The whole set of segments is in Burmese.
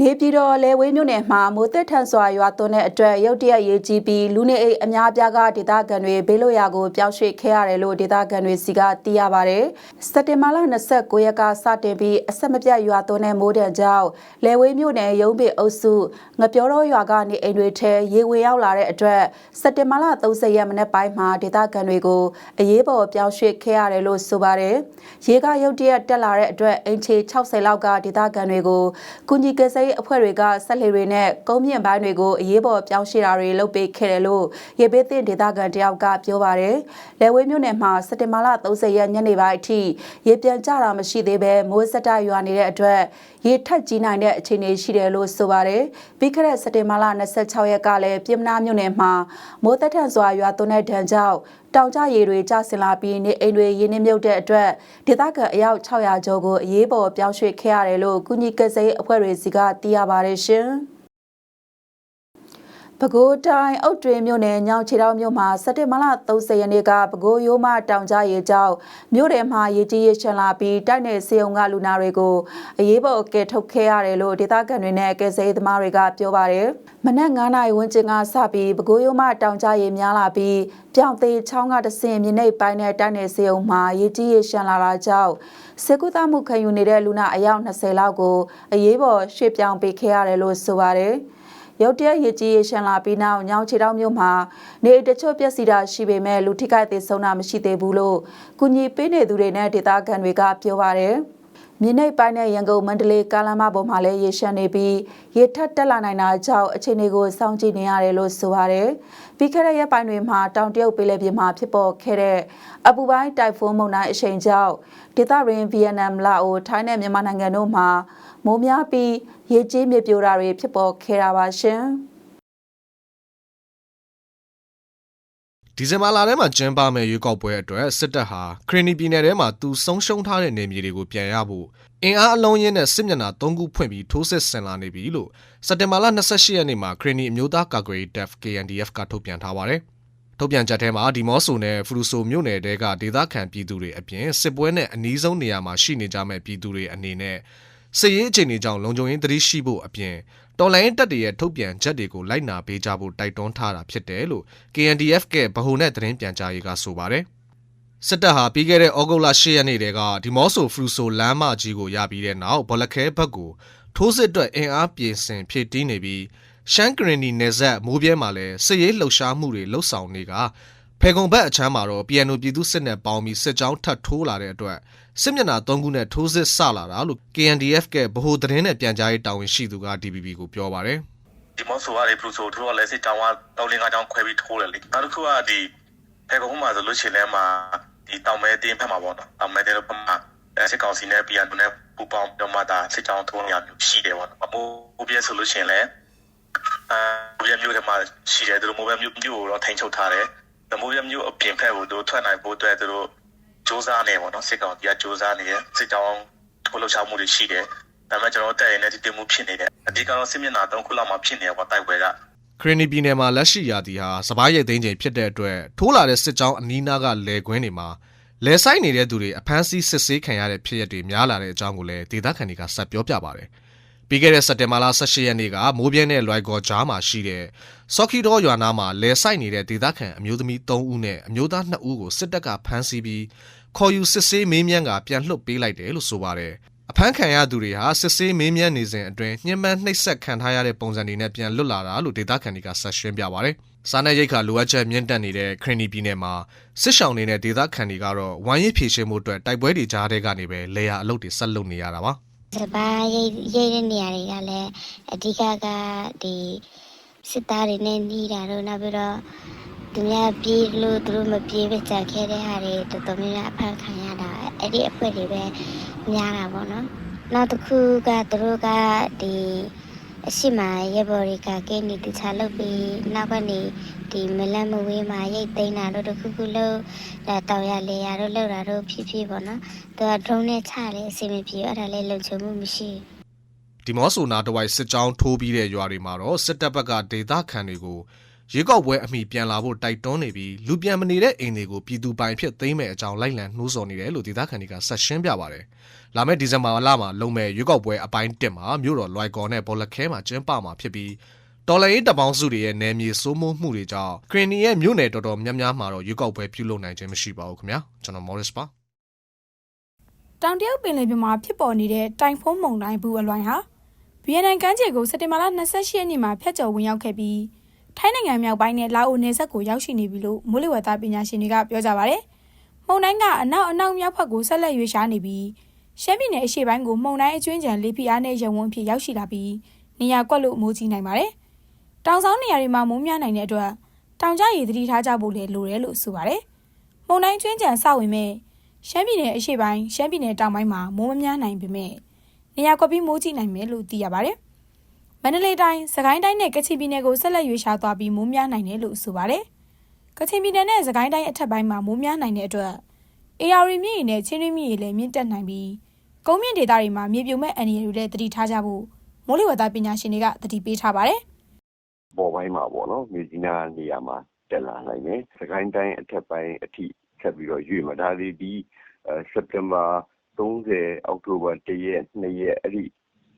နေပြည်တော်လေဝေးမြို့နယ်မှာမိုးသက်ထန်စွာရွာသွန်းတဲ့အတွက်ရုတ်တရက်ရေးကြီးပြီးလူနေအိမ်အများအပြားကဒေသခံတွေဘေးလွတ်ရာကိုပြောင်းရွှေ့ခဲ့ရတယ်လို့ဒေသခံတွေစီကသိရပါဗျ။စက်တင်ဘာလ29ရက်ကစတင်ပြီးအဆက်မပြတ်ရွာသွန်းတဲ့မိုးဒဏ်ကြောင့်လေဝေးမြို့နယ်ရုံးပင်အုပ်စုငပြောတော်ရွာကနေအိမ်တွေထဲရေဝင်ရောက်လာတဲ့အတွက်စက်တင်ဘာလ30ရက်မနေ့ပိုင်းမှာဒေသခံတွေကိုအရေးပေါ်ပြောင်းရွှေ့ခဲ့ရတယ်လို့ဆိုပါတယ်။ရေကရုတ်တရက်တက်လာတဲ့အတွက်အင်ချေ60လောက်ကဒေသခံတွေကိုကုညီကယ်ဆယ်ရေးအဖွဲ့တွေကဆက်လှေတွေနဲ့ကုန်းမြင့်ပိုင်းတွေကိုအရေးပေါ်ပြောင်းရွှေ့တာတွေလုပ်ပေးခဲ့တယ်လို့ရေဘေးသင့်ဒေသခံတယောက်ကပြောပါတယ်။လေဝေးမြို့နယ်မှာစက်တင်ဘာလ30ရက်ညနေပိုင်းအထိရေပြန်ကျတာမရှိသေးဘဲမိုးစက်တရွာနေတဲ့အတွက်ရေထက်ကြီးနိုင်တဲ့အခြေအနေရှိတယ်လို့ဆိုပါတယ်။ပြီးခဲ့တဲ့စက်တင်ဘာလ26ရက်ကလည်းပြည်မနာမြို့နယ်မှာမိုးသက်ထန်စွာရွာသွန်းတဲ့ဒဏ်ကြောင့် တောင်ကျရေတွေကျဆင်လာပြီးနေအိမ်တွေရင်းနှီးမြုပ်တဲ့အတွက်ဒေသခံအယောက်600ကျော်ကိုအရေးပေါ်ပြောင်းရွှေ့ခဲ့ရတယ်လို့ကုညီကယ်ဆယ်ရေးအဖွဲ့တွေစီကသိရပါတယ်ရှင်။ ပဲခူးတိုင်းအုတ်တွင်မြို့နယ်ညောင်ချီတောင်မြို့မှာစက်တင်ဘာလ30ရက်နေ့ကပဲခူးရိုးမတောင်ကြားရေကြောင့်မြို့ထဲမှာရေကြီးရေရှမ်းလာပြီးတိုက်နယ်စေုံကလူနာတွေကိုအရေးပေါ်ကယ်ထုတ်ခဲ့ရတယ်လို့ဒေသခံတွေနဲ့ကယ်ဆယ်ရေးသမားတွေကပြောပါတယ်။မနက်9နာရီဝန်းကျင်ကစပြီးပဲခူးရိုးမတောင်ကြားရေများလာပြီးပြောင်သေးချောင်းကတဆင်မြင်းနှိပ်ပိုင်းနဲ့တိုက်နယ်စေုံမှာရေကြီးရေရှမ်းလာတာကြောင့်စေကုသမှုခံယူနေတဲ့လူနာအယောက်20လောက်ကိုအရေးပေါ်ရွှေ့ပြောင်းပေးခဲ့ရတယ်လို့ဆိုပါတယ်။ ရုတ်တရက်ရည်ကြီးရရှန်လာပြီးနောက်ညောင်ချီတောင်မြို့မှာနေတချို့ပျက်စီးတာရှိပေမဲ့လူထိခိုက်သေးဆုံးတာမရှိသေးဘူးလို့ကုညီပေးနေသူတွေနဲ့ဒေသခံတွေကပြောပါတယ်။ မြင်းနှိပ်ပိုင်းနဲ့ရန်ကုန်မန္တလေးကားလမ်းမပေါ်မှာလည်းရေရှမ်းနေပြီးရေထက်တက်လာနိုင်တာကြောင့်အခြေအနေကိုစောင့်ကြည့်နေရတယ်လို့ဆိုပါတယ်။ပြီးခဲ့တဲ့ရက်ပိုင်းတွေမှာတောင်တရုတ်ပင်လယ်ပြင်မှာဖြစ်ပေါ်ခဲ့တဲ့အပူပိုင်းတိုက်ဖုန်းမုန်တိုင်းအရှိန်ကြောင့်ဒေသရင်းဗီယက်နမ်လာအိုထိုင်းနဲ့မြန်မာနိုင်ငံတို့မှာမိုးများပြီးရေကြီးမြေပြိုတာတွေဖြစ်ပေါ်ခဲ့တာပါရှင်။ ဒီဇင်ဘာလထဲမှာကျင်းပမယ့်ရွေးကောက်ပွဲအတွက်စစ်တပ်ဟာခရီနီပြည်နယ်ထဲမှာသူဆုံးရှုံးထားတဲ့နေမြေတွေကိုပြန်ရဖို့အင်အားအလုံးရင်းနဲ့စစ်မျက်နှာ၃ခုဖွင့်ပြီးထိုးစစ်ဆင်လာနေပြီလို့စက်တင်ဘာလ28ရက်နေ့မှာခရီနီအမျိုးသားကာကွယ်ရေး DEF KNDF ကထုတ်ပြန်ထားပါတယ်။ထုတ်ပြန်ချက်ထဲမှာဒီမော့ဆိုနဲ့ဖရူဆိုမြို့နယ်တဲကဒေသခံပြည်သူတွေအပြင်စစ်ပွဲနဲ့အနီးဆုံးနေရာမှာရှိနေကြမဲ့ပြည်သူတွေအနေနဲ့စစ်ရေးအခြေအနေကြောင့်လုံခြုံရေးသတိရှိဖို့အပြင် တော်လိုင်းတပ်တွေရဲ့ထုတ်ပြန်ချက်တွေကိုလိုက်နာပေးကြဖို့တိုက်တွန်းထားတာဖြစ်တယ်လို့ KNDF ကဗဟိုနဲ့သတင်းပြန်ကြားရေးကဆိုပါတယ်။စစ်တပ်ဟာပြီးခဲ့တဲ့ဩဂုတ်လ10ရက်နေ့တည်းကဒီမော့ဆိုဖရူဆိုလမ်းမကြီးကိုရပြီးတဲ့နောက်ဘောလခဲဘက်ကိုထိုးစစ်အတွက်အင်အားပြင်ဆင်ဖြည့်တင်းနေပြီးရှမ်းကရင်နီနယ်ဇက်မိုးပြဲမှာလည်းစစ်ရေးလှုပ်ရှားမှုတွေလှုပ်ဆောင်နေက ဖေကုံဘက်အချမ်းမှာတော့ PNO ပြည်သူစစ်နဲ့ပေါင်းပြီးစစ်ကြောင်းထပ်ထိုးလာတဲ့အတွက်စစ်မျက်နှာ၃ခုနဲ့ထိုးစစ်ဆလာတာလို့ KNDF ကဗဟိုသတင်းနဲ့ပြန်ကြားရေးတာဝန်ရှိသူက DPP ကိုပြောပါတယ်ဒီမော့ဆိုကနေပလူဆိုတို့ကလည်းစစ်တောင်းကတောင်းလင်းကတောင်းခွဲပြီးထိုးတယ်လေနောက်တစ်ခုကဒီဖေကုန်းမှာဆိုလို့ရှိရင်လည်းမှာဒီတောင်မဲတင်းဖက်မှာပေါ့နော်တောင်မဲတင်းတို့ဖက်မှာအဲစစ်ကောင်စီနဲ့ပြန်နဲ့ပူပေါင်းတော့မှဒါစစ်တောင်းထိုးနေရမျိုးရှိတယ်ပေါ့နော်အမိုးဘူးပြဆိုလို့ရှိရင်လည်းအဲဘူးပြမျိုးထဲမှာရှိတယ်သူတို့မိုးပြမျိုးမျိုးကိုတော့ထိန်ချုပ်ထားတယ် ဒီမိုးပြမျိုးအပြင်ဖက်ကိုတို့ထွက်နိုင်ဖို့အတွက်သူတို့စ조사နေပေါ့နော်စစ်ကောင်စီကစ조사နေရစစ်တောင်းထိုးလှုပ်ရှားမှုတွေရှိတယ်ဒါပေမဲ့ကျွန်တော်တက်ရင်လည်းဒီတင်မှုဖြစ်နေတယ်အဓိကတော့စစ်မျက်နှာ၃ခုလောက်မှဖြစ်နေရပေါ့တိုက်ပွဲက ခရီနီပြည်နယ်မှာလက်ရှိရာသီဟာစပားရိတ်သိမ်းချိန်ဖြစ်တဲ့အတွက်ထိုးလာတဲ့စစ်ကြောင်းအနီးနားကလယ်ကွင်းတွေမှာလယ်ဆိုင်နေတဲ့သူတွေအဖမ်းဆီးစစ်ဆေးခံရတဲ့ဖြစ်ရပ်တွေများလာတဲ့အကြောင်းကိုလည်းဒေသခံတွေကဆက်ပြောပြပါတယ်။ ပြီးခဲ့တဲ့စက်တင်ဘာလ18ရက်နေ့ကမိုးပြင်းတဲ့လွိုက်ကော်ကြားမှာရှိတဲ့ဆော့ခီတော်ရွာနာမှာလယ်ဆိုင်နေတဲ့ဒေသခံအမျိုးသမီး3ဦးနဲ့အမျိုးသား2ဦးကိုစစ်တပ်ကဖမ်းဆီးပြီးခေါ်ယူစစ်ဆေးမေးမြန်းကပြန်လွှတ်ပေးလိုက်တယ်လို့ဆိုပါတယ်။အဖမ်းခံရသူတွေဟာစစ်ဆေးမေးမြန်းနေစဉ်အတွင်းညှဉ်းပန်းနှိပ်စက်ခံထားရတဲ့ပုံစံတွေနဲ့ပြန်လွတ်လာတာလို့ဒေသခံတွေကဆက်ရှင်းပြပါတယ်။စားနပ်ရိက္ခာလိုအပ်ချက်မြင့်တက်နေတဲ့ခရီနီပြည်နယ်မှာစစ်ဆောင်နေတဲ့ဒေသခံတွေကတော့ဝိုင်းရည်ဖြည့်ရှင်းမှုအတွက်တိုက်ပွဲတွေကြားထဲကနေပဲလေယာအလုပ်တွေဆက်လုပ်နေရတာပါ စပါးရိတ်ရိတ်တဲ့နေရာတွေကလည်းအဓိကကဒီစစ်သားတွေနဲ့နှီးတာတော့နောက်ပြီးတော့သူများပြေးလို့သူတို့မပြေးပဲကြာခဲ့တဲ့ဟာတွေတော်တော်များများအဖမ်းခံရတာအဲ့ဒီအဖွဲ့တွေပဲများတာပေါ့နော်နောက်တစ်ခုကသူတို့ကဒီအရှိမရဲဘော်တွေကကိနေတခြားလုပ်ပြီးနောက်ကနေ ဒီမလန့်မဝေးမှာရိတ်သိမ်းတာတို့တစ်ခုခုလို့ဒါတောင်ရလေရတို့လောက်တာတို့ဖြစ်ဖြစ်ပေါ့နော်သူက drone နဲ့ချလေအစီအမပြေအဲ့ဒါလေးလုံခြုံမှုမရှိဘူးဒီမော့ဆိုနာတဝိုက်စစ်ကြောင်းထိုးပြီးတဲ့ရွာတွေမှာတော့စစ်တပ်ဘက်ကဒေသခံတွေကိုရွေးကောက်ပွဲအမိပြန်လာဖို့တိုက်တွန်းနေပြီးလူပြန်မနေတဲ့အိမ်တွေကိုပြည်သူပိုင်ဖြစ်သိမ်းမဲ့အကြောင်းလိုက်လံနှိုးဆော်နေတယ်လို့ဒေသခံတွေကဆက်ရှင်းပြပါတယ်။လာမယ့်ဒီဇင်ဘာလမှာလုံမဲ့ရွေးကောက်ပွဲအပိုင်း1မှာမြို့တော်လွိုင်ကော်နဲ့ဘော်လခဲမှာကျင်းပမှာဖြစ်ပြီး တော်လိုင်းရေးတပ်ပေါင်းစုတွေရဲ့နယ်မြေစိုးမိုးမှုတွေကြောင့်ခရင်နီရဲ့မြို့နယ်တော်တော်များများမှာတော့ရွေးကောက်ပွဲပြုလုပ်နိုင်ခြင်းမရှိပါဘူးခင်ဗျာကျွန်တော် Morris ပါတောင်တရုတ်ပင်လယ်ပြင်မှာဖြစ်ပေါ်နေတဲ့တိုင်ဖုန်းမုန်တိုင်းဘူးအလွိုင်းဟာဗီယက်နမ်ကမ်းခြေကိုစက်တင်ဘာလ28ရက်နေ့မှာဖျက်ကျော်ဝင်ရောက်ခဲ့ပြီးထိုင်းနိုင်ငံမြောက်ပိုင်းနဲ့လာအိုနယ်စပ်ကိုရောက်ရှိနေပြီလို့မိုးလေဝသပညာရှင်တွေကပြောကြပါဗျ။မုန်တိုင်းကအနောက်အနောက်မြောက်ဘက်ကိုဆက်လက်ရွေ့ရှားနေပြီးရှမ်းပြည်နယ်အရှေ့ပိုင်းကိုမုန်တိုင်းအကျွင်းကြံလေးဖီအားနဲ့ရုံဝန်းဖြစ်ရောက်ရှိလာပြီးနေရာကွက်လို့မိုးကြီးနိုင်ပါတယ်။ တောင်ဆောင်နေရာတွေမှာမိုးများနိုင်တဲ့အတွက်တောင်ကျရေသတိထားကြဖို့လည်းလိုတယ်လို့ဆိုပါတယ်။မုန်တိုင်းကျွင်းကြံစဝင်မဲ့ရှမ်းပြည်နယ်အရှေ့ပိုင်းရှမ်းပြည်နယ်တောင်ပိုင်းမှာမိုးမများနိုင်ပေမဲ့နေရာကွက်ပြီးမိုးကြီးနိုင်မယ်လို့သိရပါတယ်။မန္တလေးတိုင်း၊စကိုင်းတိုင်းနဲ့ကချင်ပြည်နယ်ကိုဆက်လက်ရွေးရှားသွားပြီးမိုးများနိုင်တယ်လို့ဆိုပါတယ်။ကချင်ပြည်နယ်နဲ့စကိုင်းတိုင်းအထက်ပိုင်းမှာမိုးများနိုင်တဲ့အတွက်အေယာရီမြစ်ရေနဲ့ချင်းရင်းမြစ်ရေလည်းမြင့်တက်နိုင်ပြီးကုန်းမြင့်ဒေသတွေမှာမြေပြိုမဲ့အန္တရာယ်တွေလည်းသတိထားကြဖို့မိုးလေဝသပညာရှင်တွေကသတိပေးထားပါတယ်။ ပေါ်ပိုင်းမှာပေါ့နော်မြေကြီးနားနေရာမှာတက်လာနိုင်တယ်။စကိုင်းတိုင်းအထက်ပိုင်းအထိဆက်ပြီးတော့ရွေ့မှာဒါလေးဒီအဲစက်တင်ဘာ30အောက်တိုဘာ1ရက်2ရက်အဲ့ဒီ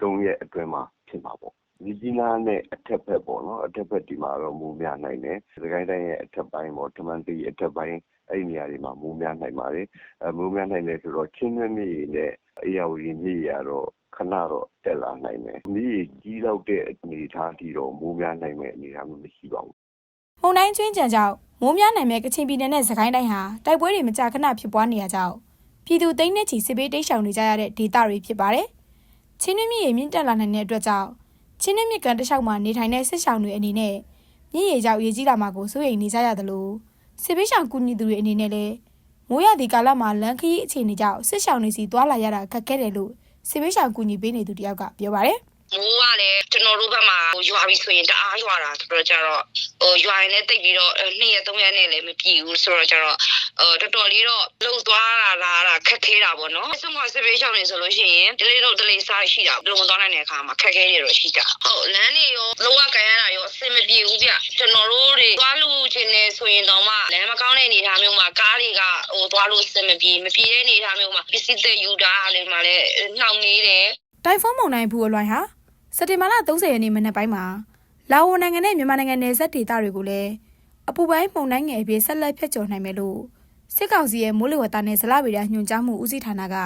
3ရက်အတွင်းမှာဖြစ်မှာပေါ့။မြေကြီးနားနဲ့အထက်ဘက်ပေါ့နော်အထက်ဘက်ဒီမှာတော့မိုးများနိုင်တယ်။စကိုင်းတိုင်းရဲ့အထက်ပိုင်းပေါ့တမန်တီအထက်ပိုင်းအဲ့ဒီနေရာတွေမှာမိုးများနိုင်ပါတယ်။အဲမိုးများနိုင်တယ်ဆိုတော့ချင်းနှမြေနဲ့အေရဝတီမြေရတော့ ခဏတော့တက်လာနိုင်တယ်။မြေကြီးတော့တဲ့အနေအထားတီတော့မိုးများနိုင်မဲ့အနေအထားမျိုးမရှိပါဘူးမုန်တိုင်းကျွင်းကြံကြောင့်မိုးများနိုင်မဲ့ကချင်ပြည်နယ်နဲ့စကိုင်းတိုင်းဟာတိုက်ပွဲတွေမကြာခဏဖြစ်ပွားနေရကြောင်းပြည်သူသိန်းနဲ့ချီစစ်ပေးတိတ်ရှောင်နေကြရတဲ့ဒေသတွေဖြစ်ပါတယ်။ချင်းနှင်းမြစ်ရေမြင့်တက်လာနိုင်တဲ့အတွက်ကြောင့်ချင်းနှင်းမြစ်ကန်တစ်လျှောက်မှာနေထိုင်တဲ့စစ်ရှောင်တွေအနေနဲ့မြစ်ရေကြောင့်ရေကြီးလာမှာကိုစိုးရိမ်နေကြရသလိုစစ်ပေးရှောင်ကူညီသူတွေအနေနဲ့လည်းမိုးရသည့်ကာလမှာလမ်းခရီးအခြေအနေကြောင့်စစ်ရှောင်တွေစီသွားလာရတာခက်ခဲတယ်လို့ စစ်ပေးရှောင်ကူညီပေးနေသူတယောက်ကပြောပါတယ်။ မိုးကလည်းကျွန်တော်တို့ဘက်မှာဟိုရွာပြီဆိုရင်တအားရွာတာဆိုတော့ကြတော့ဟိုရွာရင်လည်းတိတ်ပြီးတော့2ရက်3ရက်နဲ့လည်းမပြည့်ဘူးဆိုတော့ကြတော့ဟိုတော်တော်လေးတော့လှုပ်သွားတာလာတာခက်ခဲတာပေါ့နော်ဆုံးမစစ်ပေးရှောင်းနေဆိုလို့ရှိရင်ဒလေးတော့ဒလေးစားရှိတာလုံသွားနိုင်တဲ့အခါမှာခက်ခဲနေတော့ရှိတာဟုတ်လမ်းတွေရောလောကကန်ရတာရောအဆင်မပြေဘူးဗျကျွန်တော်တို့တွေသွားလို့ခြင်းနေဆိုရင်တော့မှလမ်းမကောင်းတဲ့အနေအထားမျိုးမှာကားတွေကဟိုသွားလို့အဆင်မပြေမပြေတဲ့အနေအထားမျိုးမှာပစ္စည်းတွေယူတာလည်းမှလည်းနှောင့်နေတယ်တိုင်ဖုန်းမုန်တိုင်းဘူးအလွိုင်းဟာစ က်တင်ဘာလ30ရက်နေ့မနက်ပိုင်းမှာလာအိုနိုင်ငံနဲ့မြန်မာနိုင်ငံနယ်စပ်ဒေသတွေကိုလည်းအပူပိုင်းမုန်တိုင်းငယ်အဖြစ်ဆက်လက်ဖျက်ချော်နိုင်မယ်လို့စစ်ကောင်စီရဲ့မိုးလေဝသနဲ့ဇလဗေဒညွှန်ကြားမှုဦးစီးဌာနက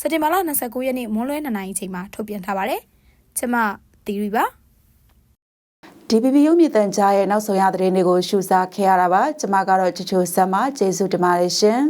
စက်တင်ဘာလ29ရက်နေ့မွန်းလွဲ2နာရီချိန်မှာထုတ်ပြန်ထားပါတယ်။ကျမတီရီပါ DPP ရုပ်မြင့်တန်ကြားရဲ့နောက်ဆုံးရသတင်းတွေကိုရှုစားခဲ့ရတာပါကျွန်မကတော့ချူချူဆက်မကျေးဇူးတင်ပါတယ်ရှင်